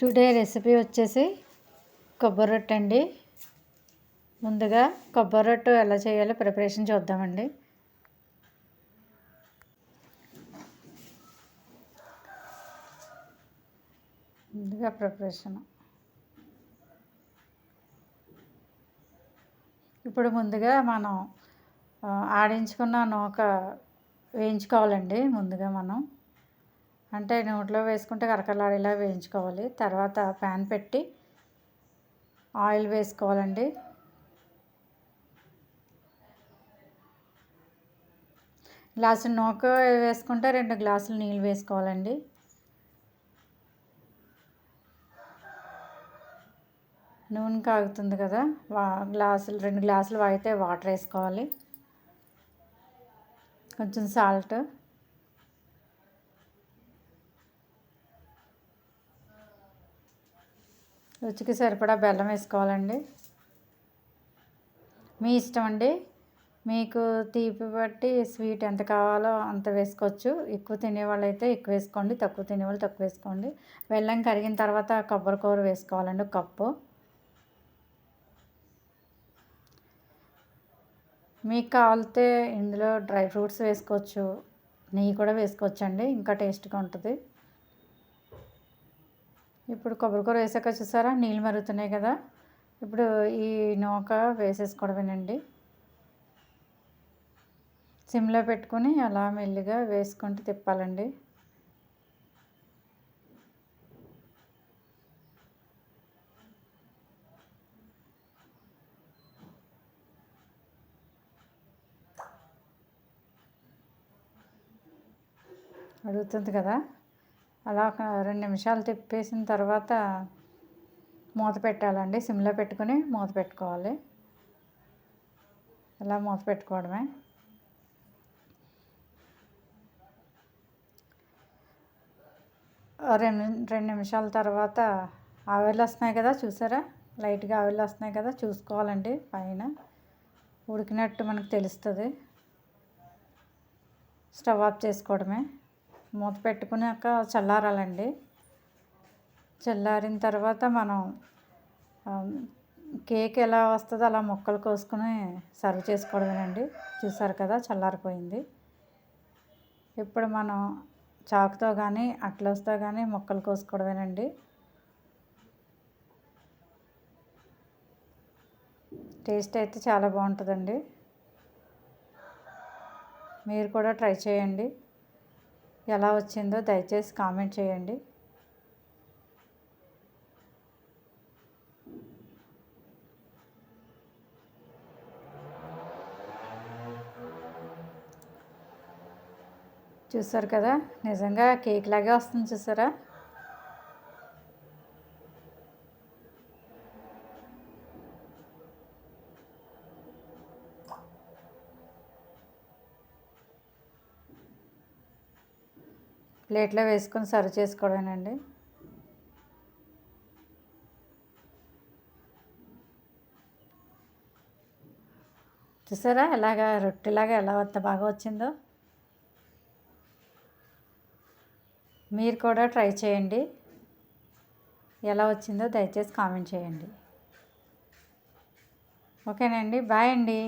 Today recipe వచ్చేసి కొబ్బరి రొట్టె అండి. ముందుగా కొబ్బరి రొట్టె ఎలా చేయాలో ప్రిపరేషన్ చూద్దామండి. ముందుగా ప్రిపరేషన్. ఇప్పుడు ముందుగా మనం ఆడించుకున్న నూక వేయించుకోవాలండి. ముందుగా మనం అంటే నోట్లో వేసుకుంటే కరకరలాడేలా వేయించుకోవాలి. తర్వాత ప్యాన్ పెట్టి ఆయిల్ వేసుకోవాలండి. గ్లాసు నూక వేసుకుంటే రెండు గ్లాసులు నీళ్ళు వేసుకోవాలండి. నూనె కాగుతుంది కదా వా గ్లాసులు రెండు గ్లాసులు వాగితే వాటర్ వేసుకోవాలి. కొంచెం సాల్ట్ రుచికి సరిపడా బెల్లం వేసుకోవాలండి. మీ ఇష్టం అండి? మీకు తీపి బట్టి స్వీట్ ఎంత కావాలో అంత వేసుకోవచ్చు. ఎక్కువ తినేవాళ్ళు అయితే ఎక్కువ వేసుకోండి తక్కువ తినేవాళ్ళు తక్కువ వేసుకోండి. బెల్లం కరిగిన తర్వాత కొబ్బరి కూర వేసుకోవాలండి కప్పు. మీకు కావాలితే ఇందులో డ్రై ఫ్రూట్స్ వేసుకోవచ్చు నెయ్యి కూడా వేసుకోవచ్చండి ఇంకా టేస్ట్గా ఉంటుంది. ఇప్పుడు కొబ్బరికూర వేసాక చూసారా? నీళ్ళు మరుగుతున్నాయి కదా. ఇప్పుడు ఈ నూక వేసేసుకోవడమేనండి. సిమ్లో పెట్టుకొని అలా మెల్లిగా వేసుకుంటూ తిప్పాలండి. అడుగుతుంది కదా. అలా ఒక రెండు నిమిషాలు తిప్పేసిన తర్వాత మూత పెట్టాలండి. సిమ్లో పెట్టుకుని మూత పెట్టుకోవాలి. ఇలా మూత పెట్టుకోవడమే. రెండు రెండు నిమిషాల తర్వాత ఆవిర్లు వస్తున్నాయి కదా చూసారా? లైట్గా ఆవిర్లు వస్తున్నాయి కదా చూసుకోవాలండి పైన. ఉడికినట్టు మనకు తెలుస్తుంది. స్టవ్ ఆఫ్ చేసుకోవడమే. మూత పెట్టుకున్నాక చల్లారాలండి. చల్లారిన తర్వాత మనం కేక్ ఎలా వస్తుందో అలా ముక్కలు కోసుకుని సర్వ్ చేసుకోవడమేనండి. చూసారు కదా చల్లారిపోయింది. ఇప్పుడు మనం చాకుతో కానీ అట్లస్తో కానీ ముక్కలు కోసుకోవడమేనండి. టేస్ట్ అయితే చాలా బాగుంటుందండి. మీరు కూడా ట్రై చేయండి. ఎలా వచ్చిందో దయచేసి కామెంట్ చేయండి. చూసారు కదా? నిజంగా కేక్ లాగే వస్తుంది చూసారా? ప్లేట్లో వేసుకొని సర్వ్ చేసుకోవడమేనండి. చూసారా? ఎలాగా రొట్టెలాగా ఎలా అంత బాగా వచ్చిందో? మీరు కూడా ట్రై చేయండి. ఎలా వచ్చిందో దయచేసి కామెంట్ చేయండి. ఓకేనండి. బాయ్ అండి.